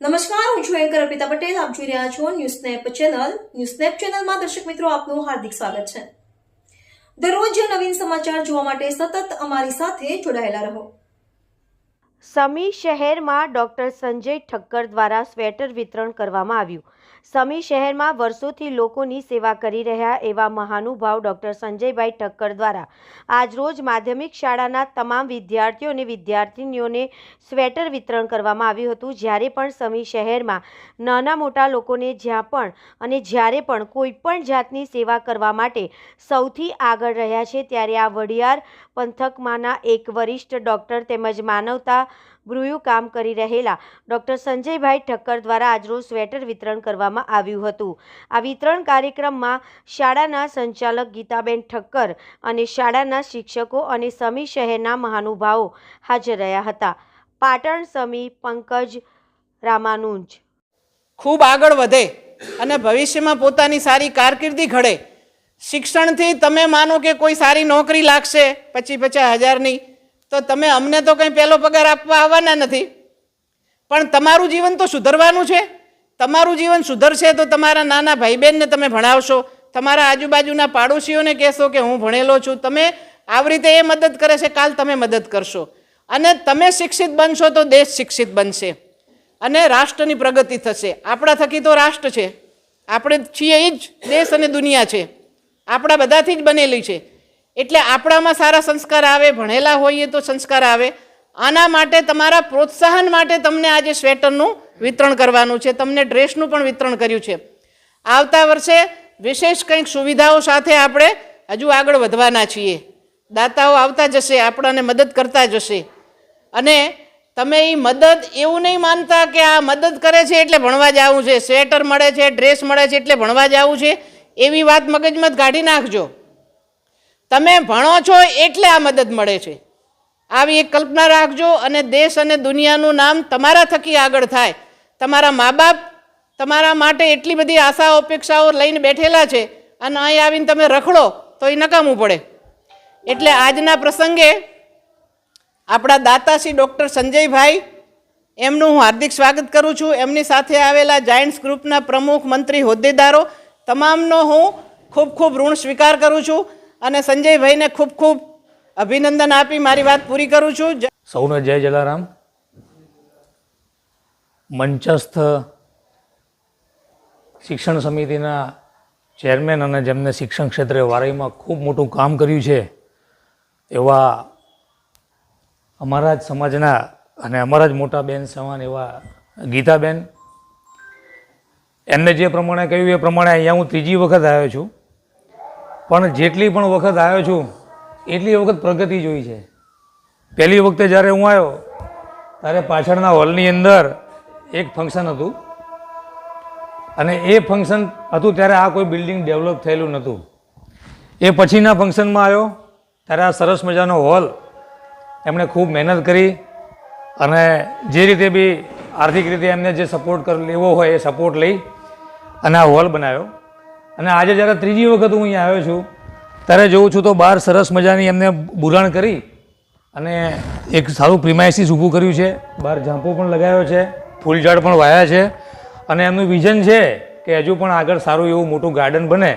નમસ્કાર, હું છું એન્કર અર્પિતા પટેલ. આપ જોઈ રહ્યા છો news snap channel. News snap ચેનલમાં દર્શક મિત્રો, આપનું હાર્દિક સ્વાગત છે. દરરોજ નવીન સમાચાર જોવા માટે સતત અમારી સાથે જોડાયેલા રહો. સમી શહેરમાં ડૉક્ટર સંજય ઠક્કર દ્વારા સ્વેટર વિતરણ કરવામાં આવ્યું. સમી શહેરમાં વર્ષોથી લોકોની સેવા કરી રહ્યા એવા મહાનુભાવ ડૉક્ટર સંજયભાઈ ઠક્કર દ્વારા. આજરોજ માધ્યમિક શાળાના તમામ વિદ્યાર્થીઓ અને વિદ્યાર્થિનીઓને સ્વેટર વિતરણ કરવામાં આવ્યું હતું. જ્યારે પણ સમી શહેરમાં નાના મોટા લોકોને જ્યાં પણ અને જ્યારે પણ કોઈ પણ જાતની સેવા કરવા માટે સૌથી આગળ રહ્યા છે, ત્યારે આ વડિયાર પંથકમાંના એક વરિષ્ઠ ડૉક્ટર તેમજ માનવતા ગૃહ્યું કામ કરી રહેલા ડૉક્ટર સંજયભાઈ ઠક્કર દ્વારા આજરોજ સ્વેટર વિતરણ કરવામાં આવ્યું હતું. આ વિતરણ કાર્યક્રમમાં શાળાના સંચાલક ગીતાબેન ઠક્કર અને શાળાના શિક્ષકો અને સમી શહેરના મહાનુભાવો હાજર રહ્યા હતા. પાટણ સમી પંકજ રામાનુંજ. ખૂબ આગળ વધે અને ભવિષ્યમાં પોતાની સારી કારકિર્દી ઘડે. શિક્ષણથી તમે માનો કે કોઈ સારી નોકરી લાગશે, પચીસ પચાસ હજારની તો તમે અમને તો કંઈ પહેલો પગાર આપવા આવવાના નથી. પણ તમારું જીવન તો સુધરવાનું છે. તમારું જીવન સુધરશે તો તમારા નાના ભાઈ બહેનને તમે ભણાવશો. તમારા આજુબાજુના પાડોશીઓને કહેશો કે હું ભણેલો છું. તમે આવી રીતે એ મદદ કરે છે, કાલ તમે મદદ કરશો. અને તમે શિક્ષિત બનશો તો દેશ શિક્ષિત બનશે. અને રાષ્ટ્રની પ્રગતિ થશે. આપણા થકી તો રાષ્ટ્ર છે. આપણે છીએ એ જ દેશ અને દુનિયા છે. આપણા બધાથી જ બનેલી છે. એટલે આપણામાં સારા સંસ્કાર આવે, ભણેલા હોઈએ તો સંસ્કાર આવે. આના માટે તમારા પ્રોત્સાહન માટે તમને આજે સ્વેટરનું વિતરણ કરવાનું છે. તમને ડ્રેસનું પણ વિતરણ કર્યું છે. આવતા વર્ષે વિશેષ કંઈક સુવિધાઓ સાથે આપણે હજુ આગળ વધવાના છીએ. દાતાઓ આવતા જશે, આપણાને મદદ કરતા જશે. અને તમે એ મદદ એવું નહીં માનતા કે આ મદદ કરે છે એટલે ભણવા જવું છે. સ્વેટર મળે છે, ડ્રેસ મળે છે એટલે ભણવા જવું છે. એવી વાત મગજમાં કાઢી નાખજો. તમે ભણો છો એટલે આ મદદ મળે છે. આવી એક કલ્પના રાખજો અને દેશ અને દુનિયાનું નામ તમારા થકી આગળ થાય. તમારા મા બાપ તમારા માટે એટલી બધી આશા, અપેક્ષાઓ લઈને બેઠેલા છે અને અહીં આવીને તમે રખડો તો એ નકામું પડે. એટલે આજના પ્રસંગે આપણા દાતાશ્રી ડૉક્ટર સંજયભાઈ, એમનું હું હાર્દિક સ્વાગત કરું છું. એમની સાથે આવેલા જાયન્ટ્સ ગ્રુપના પ્રમુખ મંત્રી હોદ્દેદારો, તમામનો હું ખૂબ ખૂબ ઋણ સ્વીકાર કરું છું. અને સંજયભાઈને ખૂબ ખૂબ અભિનંદન આપી. મારી વાત પૂરી કરું છું. સૌને જય જલારામ. મંચસ્થ શિક્ષણ સમિતિના ચેરમેન અને જેમને શિક્ષણ ક્ષેત્રે વારાઈમાં ખૂબ મોટું કામ કર્યું છે, એવા અમારા જ સમાજના અને અમારા જ મોટા બેન, સમાન એવા ગીતાબેન. એમને જે પ્રમાણે કહ્યું એ પ્રમાણે અહીંયા હું ત્રીજી વખત આવ્યો છું. પણ જેટલી પણ વખત આવ્યો છું, એટલી વખત પ્રગતિ જોઈ છે. પહેલી વખતે જ્યારે હું આવ્યો, ત્યારે પાછળના હોલની અંદર એક ફંક્શન હતું. અને એ ફંક્શન હતું ત્યારે આ કોઈ બિલ્ડિંગ ડેવલપ થયેલું નહોતું. એ પછીના ફંક્શનમાં આવ્યો, ત્યારે આ સરસ મજાનો હોલ એમણે ખૂબ મહેનત કરી અને જે રીતે બી આર્થિક રીતે એમને જે સપોર્ટ કર, લેવો હોય એ સપોર્ટ લઈ અને આ હોલ બનાવ્યો. અને આજે જ્યારે ત્રીજી વખત હું અહીંયા આવ્યો છું, ત્યારે જોઉં છું તો બહાર સરસ મજાની એમને બુરાણ કરી અને એક સારું પ્રિમાઇસીસ ઊભું કર્યું છે. બહાર ઝાંપો પણ લગાવ્યો છે ફૂલ ઝાડ પણ વાયા છે અને એમનું વિઝન છે કે હજુ પણ આગળ સારું એવું મોટું ગાર્ડન બને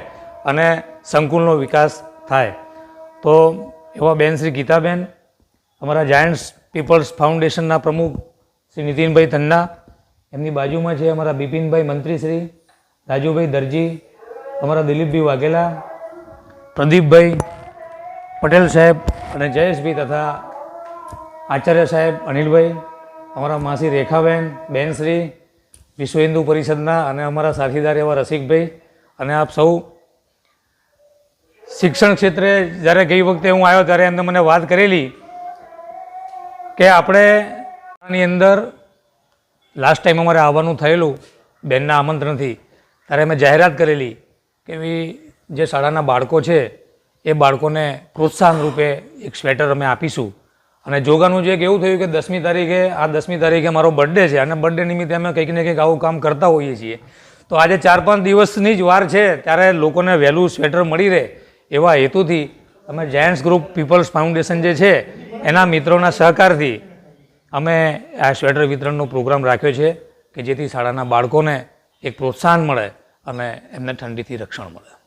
અને સંકુલનો વિકાસ થાય. તો એવા બેન શ્રી ગીતાબેન, અમારા જાયન્ટ્સ પીપલ્સ ફાઉન્ડેશનના પ્રમુખ શ્રી નીતિનભાઈ તન્ના એમની બાજુમાં છે અમારા બિપિનભાઈ મંત્રી શ્રી રાજુભાઈ દરજી અમારા દિલીપભાઈ વાઘેલા, પ્રદીપભાઈ પટેલ સાહેબ અને જયેશભાઈ તથા આચાર્ય સાહેબ અનિલભાઈ, અમારા માસી રેખાબેન, બેનશ્રી, વિશ્વ હિન્દુ પરિષદના અને અમારા સાથીદાર એવા રસિકભાઈ અને આપ સૌ શિક્ષણ ક્ષેત્રે જ્યારે ગઈ વખતે હું આવ્યો ત્યારે એમને મને વાત કરેલી કે આપણે આની અંદર લાસ્ટ ટાઈમ અમારે આવવાનું થયેલું, બેનના આમંત્રણથી, ત્યારે મેં જાહેરાત કરેલી કે જે શાળાના બાળકો છે, એ બાળકોને પ્રોત્સાહન રૂપે એક સ્વેટર અમે આપીશું. અને જોગાનું જે એક એવું થયું કે દસમી તારીખે, આ દસમી તારીખે મારો બર્થડે છે, અને બર્થડે નિમિત્તે અમે કંઈક ને કંઈક આવું કામ કરતા હોઈએ છીએ. તો આજે ચાર પાંચ દિવસની જ વાર છે, ત્યારે લોકોને વહેલું સ્વેટર મળી રહે એવા હેતુથી અમે જાયન્ટ્સ ગ્રુપ પીપલ્સ ફાઉન્ડેશન જે છે, એના મિત્રોના સહકારથી અમે આ સ્વેટર વિતરણનો પ્રોગ્રામ રાખ્યો છે, કે જેથી શાળાના બાળકોને એક પ્રોત્સાહન મળે. અને એમને ઠંડીથી રક્ષણ મળે.